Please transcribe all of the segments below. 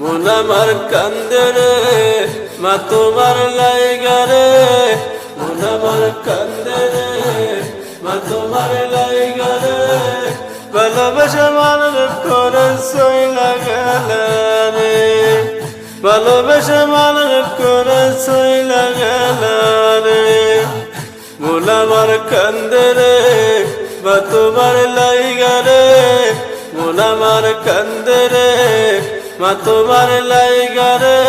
মন আমার কান্দে রে, মা তোমার লাইগা রে। মন আমার কান্দে রে, মা তোমার লাইগা রে। ভালোবাসা মানুষ করে সইলা গেল রে। ভালোবাসা মানুষ করে সইলা গেল রে। মন আমার কান্দে রে, মা তোমার লাইগা রে। মন আমার কান্দে রে। মা তোমার লাইগা রে,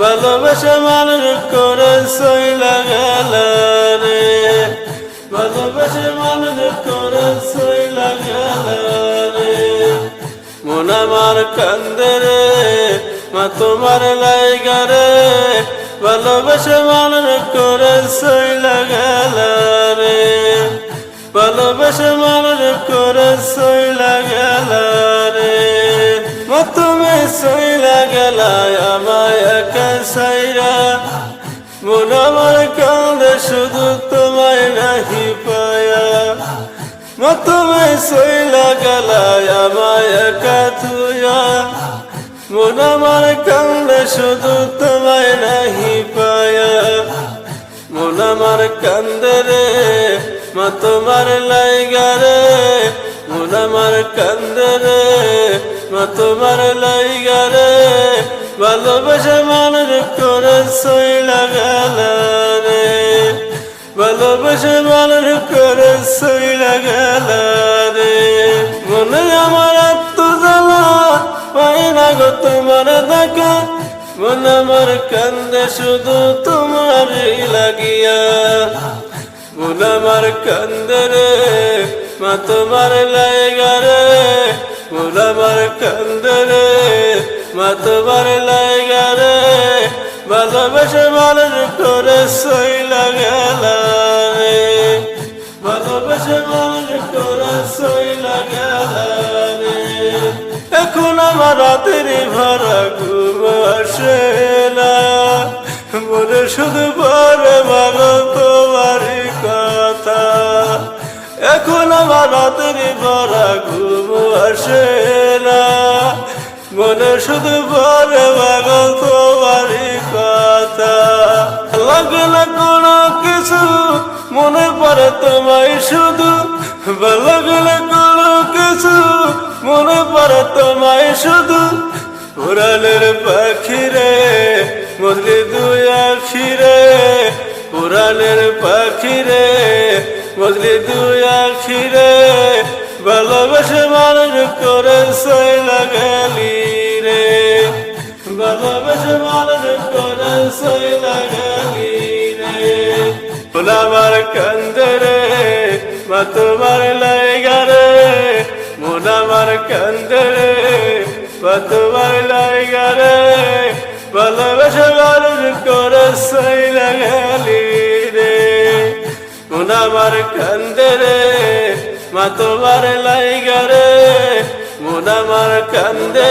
ভালোবাসা মানুষ করে সইলা গেল রে। ভালোবাসা মানুষ করে সইলা গেল রে। মন আমার কান্দে রে, মা তোমার লাইগা রে। ভালোবাসা মানুষ করে সইলা গেল রে। ভালোবাসা মানুষ করে সইলা গেল তুমি সইলা গেল আমায় একা সাইরা মন আমার কান্দে শুধু তোমায় নাহি পায়া। মা তুমি সইলা গেল আমায় একা তুয়া মন আমার কান্দে শুধু তোমায় নাহি পায়া। মন আমার কান্দে রে, মা তোমার লাইগা রে। মন আমার কান্দে রে, মা ভালোবাসা মানুষ করে সইলা গেল রে। ভালোবাসা মানুষ করে সইলা গেল রে। মনে আমার আত্মজ্বালা পাই না গো তোমার দেখা। মন আমার কান্দে শুধু তোমার লাগিয়া। মন আমার কান্দে রে, মা তোমার লাইগা রে। মন আমার কান্দে রে, মা তোমার লাইগা রে ভালোবাসে মানুষ মানুষ করে সইলা গেল এখন আমার রাতের ভরা ঘুম আসে না। মনে শুধু পরে ভালো তোমার কথা। এখন আমার রাতের ভরা ঘুম আসে না। মনে শুধু পরে ভালো লাগে না কোনো কিছু মনে পড়ে তোমায় শুধু। ভালো গেলে কোনো কিছু মনে পড়ে তোমায় শুধু। পুরাণের পাখি রে মজলি দুই আখি রে পুরাণের পাখি রে মজলি দুই আখি রে ভালোবাসে মানুষ করে সইলা গেলি ফুল আমার কান্দে রে মা তোমার লাইগা রে মন আমার কান্দে রে মা তোমার লাইগা রে ভালোবাসা মানুষ করে সইলা গেলি রে। মন আমার কান্দে রে মা তোমার লাইগা রে মন আমার কান্দে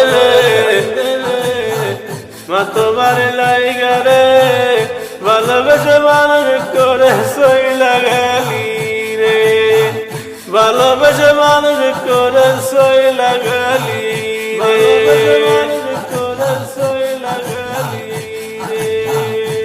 মা তোমার লাইগা রে ভালোবেসে মানুষ করে সইলা গেলি রে ভালোবেসে মানুষ করে সইলা গেলি রে